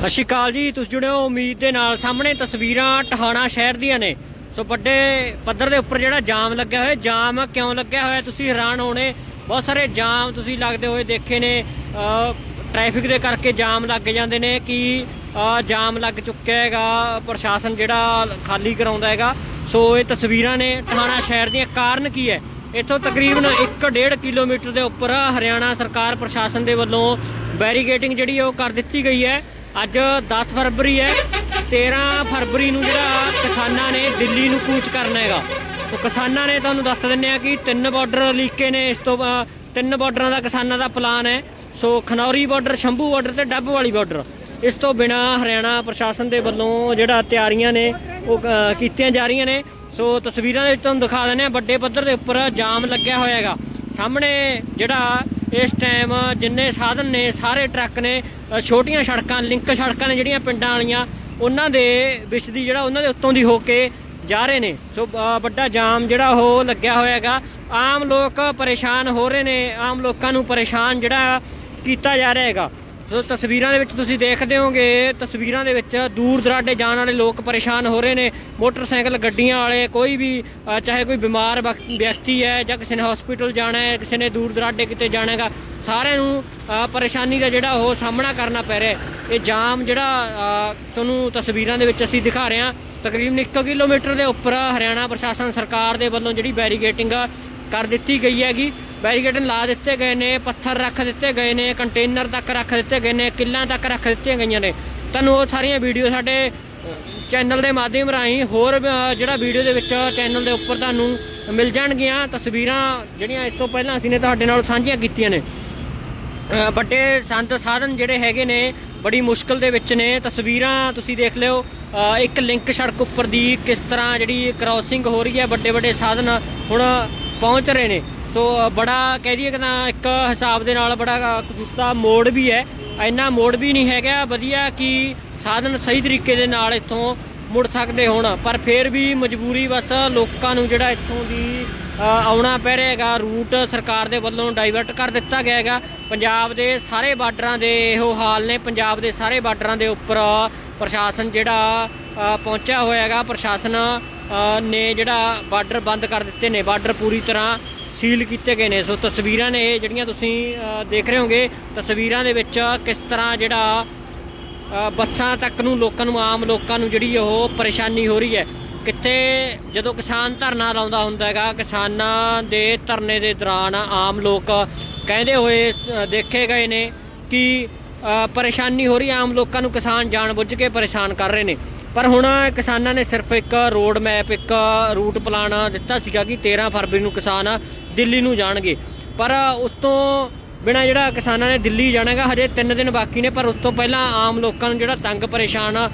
ਸਤਿ ਸ਼੍ਰੀ ਅਕਾਲ ਜੀ ਤੁਸੀਂ ਜੁੜੇ ਹੋ ਉਮੀਦ ਦੇ ਨਾਲ ਸਾਹਮਣੇ ਤਸਵੀਰਾਂ ਟਹਾਣਾ ਸ਼ਹਿਰ ਦੀਆਂ ਨੇ। ਸੋ ਵੱਡੇ ਪੱਧਰ ਦੇ ਉੱਪਰ ਜਿਹੜਾ ਜਾਮ ਲੱਗਿਆ ਹੋਇਆ ਜਾਮ ਕਿਉਂ ਲੱਗਿਆ ਹੋਇਆ ਤੁਸੀਂ ਹੈਰਾਨ ਹੋਣੇ। ਬਹੁਤ ਸਾਰੇ ਜਾਮ ਤੁਸੀਂ ਲੱਗਦੇ ਹੋਏ ਦੇਖੇ ਨੇ। ਅ, ਟ੍ਰੈਫਿਕ ਦੇ ਕਰਕੇ ਜਾਮ ਲੱਗ ਜਾਂਦੇ ਨੇ ਕਿ ਜਾਮ ਲੱਗ ਚੁੱਕਿਆ ਹੈਗਾ ਪ੍ਰਸ਼ਾਸਨ ਜਿਹੜਾ ਖਾਲੀ ਕਰਾਉਂਦਾ ਹੈਗਾ। ਸੋ ਇਹ ਤਸਵੀਰਾਂ ਨੇ ਟਹਾਣਾ ਸ਼ਹਿਰ ਦੀਆਂ। ਕਾਰਨ ਕੀ ਹੈ? ਇੱਥੋਂ ਤਕਰੀਬਨ 1.5 ਕਿਲੋਮੀਟਰ ਦੇ ਉੱਪਰ ਹਰਿਆਣਾ ਸਰਕਾਰ ਪ੍ਰਸ਼ਾਸਨ ਦੇ ਵੱਲੋਂ ਬੈਰੀਗੇਟਿੰਗ ਜਿਹੜੀ ਉਹ ਕਰ ਦਿੱਤੀ ਗਈ ਹੈ। ਅੱਜ 10 ਫਰਵਰੀ ਹੈ 13 ਫਰਵਰੀ ਨੂੰ ਜਿਹੜਾ ਕਿਸਾਨਾਂ ਨੇ ਦਿੱਲੀ ਨੂੰ ਕੂਚ ਕਰਨਾ ਹੈਗਾ। ਸੋ ਕਿਸਾਨਾਂ ਨੇ ਤੁਹਾਨੂੰ ਦੱਸ ਦਿੰਨੇ ਆ ਕਿ ਤਿੰਨ ਬਾਰਡਰ ਲੀਕੇ ਨੇ ਇਸ ਤੋਂ ਬਾ- ਤਿੰਨ ਬਾਰਡਰਾਂ ਦਾ ਕਿਸਾਨਾਂ ਦਾ ਪਲਾਨ ਹੈ। So Khanauri border Shambhu border ਤੇ ਡੱਬ ਵਾਲੀ ਬਾਰਡਰ ਇਸ ਤੋਂ ਬਿਨਾ ਹਰਿਆਣਾ ਪ੍ਰਸ਼ਾਸਨ ਦੇ ਵੱਲੋਂ ਜਿਹੜਾ ਤਿਆਰੀਆਂ ਨੇ, ਉਹ ਕੀਤੀਆਂ ਜਾ ਰਹੀਆਂ ਨੇ। ਸੋ ਤਸਵੀਰਾਂ ਦੇ ਵਿੱਚ ਤੁਹਾਨੂੰ ਦਿਖਾ ਦਿੰਦੇ ਆ ਵੱਡੇ ਪੱਧਰ ਦੇ ਉੱਪਰ ਜਾਮ ਲੱਗਿਆ ਹੋਇਆ ਹੈਗਾ। ਸਾਹਮਣੇ ਜਿਹੜਾ ਇਸ ਟਾਈਮ ਜਿੰਨੇ ਸਾਧਨ ਨੇ, ਸਾਰੇ ਟਰੱਕ ਨੇ ਛੋਟੀਆਂ ਸੜਕਾਂ, ਲਿੰਕ ਸੜਕਾਂ ਨੇ ਜਿਹੜੀਆਂ ਪਿੰਡਾਂ ਵਾਲੀਆਂ, ਉਹਨਾਂ ਦੇ ਵਿੱਚ ਦੀ ਜਿਹੜਾ ਉਹਨਾਂ ਦੇ ਉੱਤੋਂ ਦੀ ਹੋ ਕੇ ਜਾ ਰਹੇ ਨੇ। ਸੋ ਵੱਡਾ ਜਾਮ ਜਿਹੜਾ ਉਹ ਲੱਗਿਆ ਹੋਇਆ ਹੈਗਾ ਆਮ ਲੋਕ ਪਰੇਸ਼ਾਨ ਹੋ ਰਹੇ ਨੇ, ਆਮ ਲੋਕਾਂ ਨੂੰ ਪਰੇਸ਼ਾਨ ਜਿਹੜਾ ਕੀਤਾ ਜਾ ਰਿਹਾ ਹੈਗਾ। ਸੋ ਤਸਵੀਰਾਂ ਦੇ ਵਿੱਚ ਤੁਸੀਂ ਦੇਖਦੇ ਹੋਗੇ, ਤਸਵੀਰਾਂ ਦੇ ਵਿੱਚ ਦੂਰ ਦਰਾਡੇ ਜਾਣ ਵਾਲੇ ਲੋਕ ਪਰੇਸ਼ਾਨ ਹੋ ਰਹੇ ਨੇ। ਮੋਟਰਸਾਈਕਲ, ਗੱਡੀਆਂ ਵਾਲੇ, ਕੋਈ ਵੀ ਚਾਹੇ ਕੋਈ ਬਿਮਾਰ ਵਕ- ਵਿਅਕਤੀ ਹੈ ਜਾਂ ਕਿਸੇ ਨੇ ਹਸਪੀਟਲ ਜਾਣਾ ਹੈ, ਕਿਸੇ ਨੇ ਦੂਰ ਦਰਾਡੇ ਕਿਤੇ ਜਾਣਾ ਹੈਗਾ, ਸਾਰਿਆਂ ਨੂੰ ਪਰੇਸ਼ਾਨੀ ਦਾ ਜਿਹੜਾ ਉਹ ਸਾਹਮਣਾ ਕਰਨਾ ਪੈ ਰਿਹਾ ਇਹ ਜਾਮ ਜਿਹੜਾ ਤੁਹਾਨੂੰ ਤਸਵੀਰਾਂ ਦੇ ਵਿੱਚ ਅਸੀਂ ਦਿਖਾ ਰਹੇ ਹਾਂ, ਤਕਰੀਬਨ 1 ਕਿਲੋਮੀਟਰ ਦੇ ਉੱਪਰ ਹਰਿਆਣਾ ਪ੍ਰਸ਼ਾਸਨ ਸਰਕਾਰ ਦੇ ਵੱਲੋਂ ਜਿਹੜੀ ਬੈਰੀਗੇਟਿੰਗ ਕਰ ਦਿੱਤੀ ਗਈ ਹੈਗੀ। ਬੈਰੀਕੇਡ ਲਾ ਦਿੱਤੇ ਗਏ ਨੇ, ਪੱਥਰ ਰੱਖ ਦਿੱਤੇ ਗਏ ਨੇ, ਕੰਟੇਨਰ ਤੱਕ ਰੱਖ ਦਿੱਤੇ ਗਏ ਨੇ, ਕਿੱਲਾਂ ਤੱਕ ਰੱਖ ਦਿੱਤੀਆਂ ਗਈਆਂ ਨੇ। ਤੁਹਾਨੂੰ ਉਹ ਸਾਰੀਆਂ ਵੀਡੀਓ ਸਾਡੇ ਚੈਨਲ ਦੇ ਮਾਧਿਅਮ ਰਾਹੀਂ ਹੋਰ ਜਿਹੜਾ ਵੀਡੀਓ ਦੇ ਵਿੱਚ ਚੈਨਲ ਦੇ ਉੱਪਰ ਤੁਹਾਨੂੰ ਮਿਲ ਜਾਣਗੀਆਂ। ਤਸਵੀਰਾਂ ਜਿਹੜੀਆਂ ਇਸ ਤੋਂ ਪਹਿਲਾਂ ਅਸੀਂ ਨੇ ਤੁਹਾਡੇ ਨਾਲ ਸਾਂਝੀਆਂ ਕੀਤੀਆਂ ਨੇ। ਵੱਡੇ ਸੰਦ ਸਾਧਨ ਜਿਹੜੇ ਹੈਗੇ ਨੇ, ਬੜੀ ਮੁਸ਼ਕਲ ਦੇ ਵਿੱਚ ਨੇ। ਤਸਵੀਰਾਂ ਤੁਸੀਂ ਦੇਖ ਲਿਓ। ਇੱਕ ਲਿੰਕ ਸੜਕ ਉੱਪਰ ਦੀ ਕਿਸ ਤਰ੍ਹਾਂ ਜਿਹੜੀ ਕ੍ਰਾਸਿੰਗ ਹੋ ਰਹੀ ਹੈ ਵੱਡੇ ਵੱਡੇ ਸਾਧਨ ਹੁਣ ਪਹੁੰਚ ਰਹੇ ਨੇ। ਸੋ ਬੜਾ ਕਹਿ ਦਈਏ ਕਿ ਨਾ ਇੱਕ ਹਿਸਾਬ ਦੇ ਨਾਲ ਬੜਾ ਕਸੂਤਾ ਮੋੜ ਵੀ ਹੈ। ਇੰਨਾ ਮੋੜ ਵੀ ਨਹੀਂ ਹੈਗਾ। ਵਧੀਆ ਕਿ ਸਾਧਨ ਸਹੀ ਤਰੀਕੇ ਦੇ ਨਾਲ ਇੱਥੋਂ ਮੁੜ ਸਕਦੇ ਹੋਣ। ਪਰ ਫਿਰ ਵੀ ਮਜਬੂਰੀ ਬਸ ਲੋਕਾਂ ਨੂੰ ਜਿਹੜਾ ਇੱਥੋਂ ਦੀ ਆਉਣਾ ਪੈ ਰਿਹਾ ਹੈਗਾ। ਰੂਟ ਸਰਕਾਰ ਦੇ ਵੱਲੋਂ ਡਾਈਵਰਟ ਕਰ ਦਿੱਤਾ ਗਿਆ ਹੈਗਾ। ਪੰਜਾਬ ਦੇ ਸਾਰੇ ਬਾਰਡਰਾਂ ਦੇ ਇਹੋ ਹਾਲ ਨੇ। ਪੰਜਾਬ ਦੇ ਸਾਰੇ ਬਾਰਡਰਾਂ ਦੇ ਉੱਪਰ ਪ੍ਰਸ਼ਾਸਨ ਜਿਹੜਾ ਪਹੁੰਚਿਆ ਹੋਇਆ ਹੈਗਾ। ਪ੍ਰਸ਼ਾਸਨ ਨੇ ਜਿਹੜਾ ਬਾਰਡਰ ਬੰਦ ਕਰ ਦਿੱਤੇ ਨੇ। ਬਾਰਡਰ ਪੂਰੀ ਤਰ੍ਹਾਂ ਸੀਲ ਕੀਤੇ ਗਏ ਨੇ। ਸੋ ਤਸਵੀਰਾਂ ਨੇ ਇਹ ਜਿਹੜੀਆਂ ਤੁਸੀਂ ਦੇਖ ਰਹੇ ਹੋਗੇ, ਤਸਵੀਰਾਂ ਦੇ ਵਿੱਚ ਕਿਸ ਤਰ੍ਹਾਂ ਜਿਹੜਾ ਬੱਸਾਂ ਤੱਕ ਨੂੰ, ਲੋਕਾਂ ਨੂੰ, ਆਮ ਲੋਕਾਂ ਨੂੰ ਜਿਹੜੀ ਉਹ ਪਰੇਸ਼ਾਨੀ ਹੋ ਰਹੀ ਹੈ। ਕਿੱਥੇ ਜਦੋਂ ਕਿਸਾਨ ਧਰਨਾ ਲਾਉਂਦਾ ਹੁੰਦਾ ਹੈਗਾ, ਕਿਸਾਨਾਂ ਦੇ ਧਰਨੇ ਦੇ ਦੌਰਾਨ ਆਮ ਲੋਕ ਕਹਿੰਦੇ ਹੋਏ ਦੇਖੇ ਗਏ ਨੇ ਕਿ ਪਰੇਸ਼ਾਨੀ ਹੋ ਰਹੀ ਆਮ ਲੋਕਾਂ ਨੂੰ ਕਿਸਾਨ ਜਾਣਬੁੱਝ ਕੇ ਪਰੇਸ਼ਾਨ ਕਰ ਰਹੇ ਨੇ। ਪਰ ਹੁਣ ਕਿਸਾਨਾਂ ਨੇ ਸਿਰਫ ਇੱਕ ਰੋਡ ਮੈਪ ਇੱਕ ਰੂਟ ਪਲਾਨ ਦਿੱਤਾ ਸੀਗਾ ਕਿ 13 ਫਰਵਰੀ ਨੂੰ ਕਿਸਾਨ ਦਿੱਲੀ ਨੂੰ ਜਾਣਗੇ। ਪਰ ਉਸ ਤੋਂ ਬਿਨਾ ਜਿਹੜਾ ਕਿਸਾਨਾਂ ਨੇ ਦਿੱਲੀ ਜਾਣਾਗਾ, ਹਜੇ 3 ਦਿਨ ਬਾਕੀ ਨੇ, ਪਰ ਉਸ ਤੋਂ ਪਹਿਲਾਂ ਆਮ ਲੋਕਾਂ ਨੂੰ ਜਿਹੜਾ ਤੰਗ ਪਰੇਸ਼ਾਨ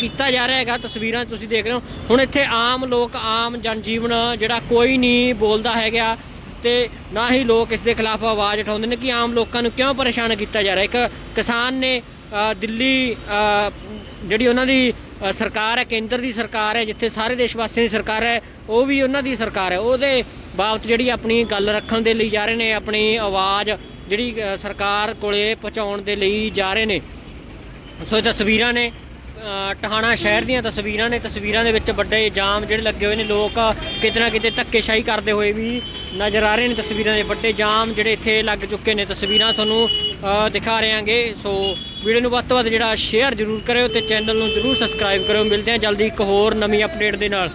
ਕੀਤਾ ਜਾ ਰਿਹਾ ਹੈਗਾ, ਤਸਵੀਰਾਂ ਤੁਸੀਂ ਦੇਖ ਰਹੇ ਹੋ। ਹੁਣ ਇੱਥੇ ਆਮ ਲੋਕ, ਆਮ ਜਨਜੀਵਨ ਜਿਹੜਾ ਕੋਈ ਨਹੀਂ ਬੋਲਦਾ ਹੈਗਾ ਤੇ ਨਾ ਹੀ ਲੋਕ ਇਸ ਦੇ ਖਿਲਾਫ ਆਵਾਜ਼ ਉਠਾਉਂਦੇ ਨੇ ਕਿ ਆਮ ਲੋਕਾਂ ਨੂੰ ਕਿਉਂ ਪਰੇਸ਼ਾਨ ਕੀਤਾ ਜਾ ਰਿਹਾ ਇੱਕ ਕਿਸਾਨ ਨੇ ਦਿੱਲੀ ਜਿਹੜੀ ਉਹਨਾਂ ਦੀ ਸਰਕਾਰ ਹੈ, ਕੇਂਦਰ ਦੀ ਸਰਕਾਰ ਹੈ, ਜਿੱਥੇ ਸਾਰੇ ਦੇਸ਼ ਵਾਸੀਆਂ ਦੀ ਸਰਕਾਰ ਹੈ, ਉਹ ਵੀ ਉਹਨਾਂ ਦੀ ਸਰਕਾਰ ਹੈ। ਉਹਦੇ ਬਾਬਤ ਜਿਹੜੀ ਆਪਣੀ ਗੱਲ ਰੱਖਣ ਦੇ ਲਈ ਜਾ ਰਹੇ ਨੇ, ਆਪਣੀ ਆਵਾਜ਼ ਜਿਹੜੀ ਸਰਕਾਰ ਕੋਲੇ ਪਹੁੰਚਾਉਣ ਦੇ ਲਈ ਜਾ ਰਹੇ ਨੇ। ਸੋ ਇਹ ਤਸਵੀਰਾਂ ਨੇ। ਟਹਾਣਾ ਸ਼ਹਿਰ ਦੀਆਂ ਤਸਵੀਰਾਂ ਨੇ, ਤਸਵੀਰਾਂ ਦੇ ਵਿੱਚ ਵੱਡੇ ਜਾਮ ਜਿਹੜੇ ਲੱਗੇ ਹੋਏ ਨੇ, ਲੋਕ ਕਿਤੇ ਨਾ ਕਿਤੇ ਧੱਕੇਸ਼ਾਹੀ ਕਰਦੇ ਹੋਏ ਵੀ ਨਜ਼ਰ ਆ ਰਹੇ ਨੇ ਤਸਵੀਰਾਂ ਦੇ, ਵੱਡੇ ਜਾਮ ਜਿਹੜੇ ਇੱਥੇ ਲੱਗ ਚੁੱਕੇ ਨੇ, ਤਸਵੀਰਾਂ ਤੁਹਾਨੂੰ ਦਿਖਾ ਰਹੇ ਹਾਂਗੇ ਸੋ ਵੀਡੀਓ ਨੂੰ ਵੱਧ ਤੋਂ ਵੱਧ ਜਿਹੜਾ ਸ਼ੇਅਰ ਜ਼ਰੂਰ ਕਰਿਓ ਤੇ ਚੈਨਲ ਨੂੰ ਜ਼ਰੂਰ ਸਬਸਕ੍ਰਾਈਬ ਕਰਿਓ। ਮਿਲਦੇ ਹਾਂ ਜਲਦੀ ਇੱਕ ਹੋਰ ਨਵੀਂ ਅਪਡੇਟ ਦੇ ਨਾਲ।